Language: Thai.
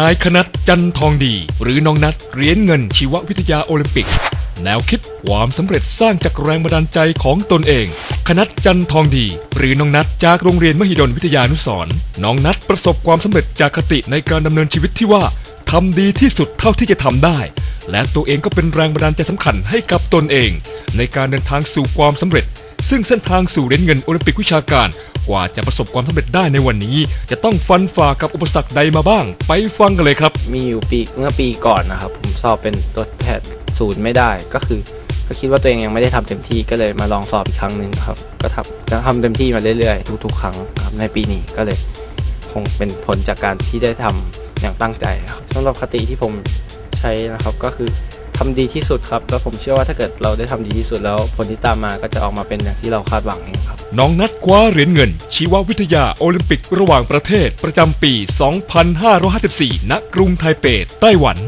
นายคณัตจันทองดี หรือน้องนัทเหรียญเงินชีววิทยาโอลิมปิก แนวคิดความสำเร็จสร้างจากแรงบันดาลใจของตนเอง คณัตจันทองดี หรือน้องนัทจากโรงเรียนมหิดลวิทยานุสร์น้องนัทประสบความสำเร็จจากคติในการดำเนินชีวิตที่ว่าทำดีที่สุดเท่าที่จะทำได้ และตัวเองก็เป็นแรงบันดาลใจสำคัญให้กับตนเอง ในการเดินทางสู่ความสำเร็จ ซึ่งเส้นทางสู่เหรียญเงินโอลิมปิกวิชาการ กว่าจะประสบความสำเร็จได้ในวันนี้ จะต้องฟันฝ่ากับอุปสรรคใดมาบ้าง ไปฟังกันเลยครับ มีอยู่ปีเมื่อปีก่อนนะครับ ผมสอบเป็นตัวแพทย์ศูนย์ไม่ได้ก็คือ ก็คิดว่าตัวเองยังไม่ได้ทำเต็มที่ก็เลยมาลองสอบอีกครั้งหนึ่งครับ ก็ทำก็ทำเต็มที่มาเรื่อยๆทุกๆ ครั้งครับในปีนี้ก็เลย คงเป็นผลจากการที่ได้ทำอย่างตั้งใจครับสำหรับคติที่ผมใช้นะครับก็คือทำดีที่สุดครับ แล้วผมเชื่อว่าถ้าเกิดเราได้ทำดีที่สุดแล้วผลที่ตามมาก็จะออกมาเป็นอย่างที่เราคาดหวังเอง น้องนัดคว้าเหรียญเงิน ชีววิทยาโอลิมปิกระหว่างประเทศประจำปี 2554 ณ กรุงไทเปไต้หวัน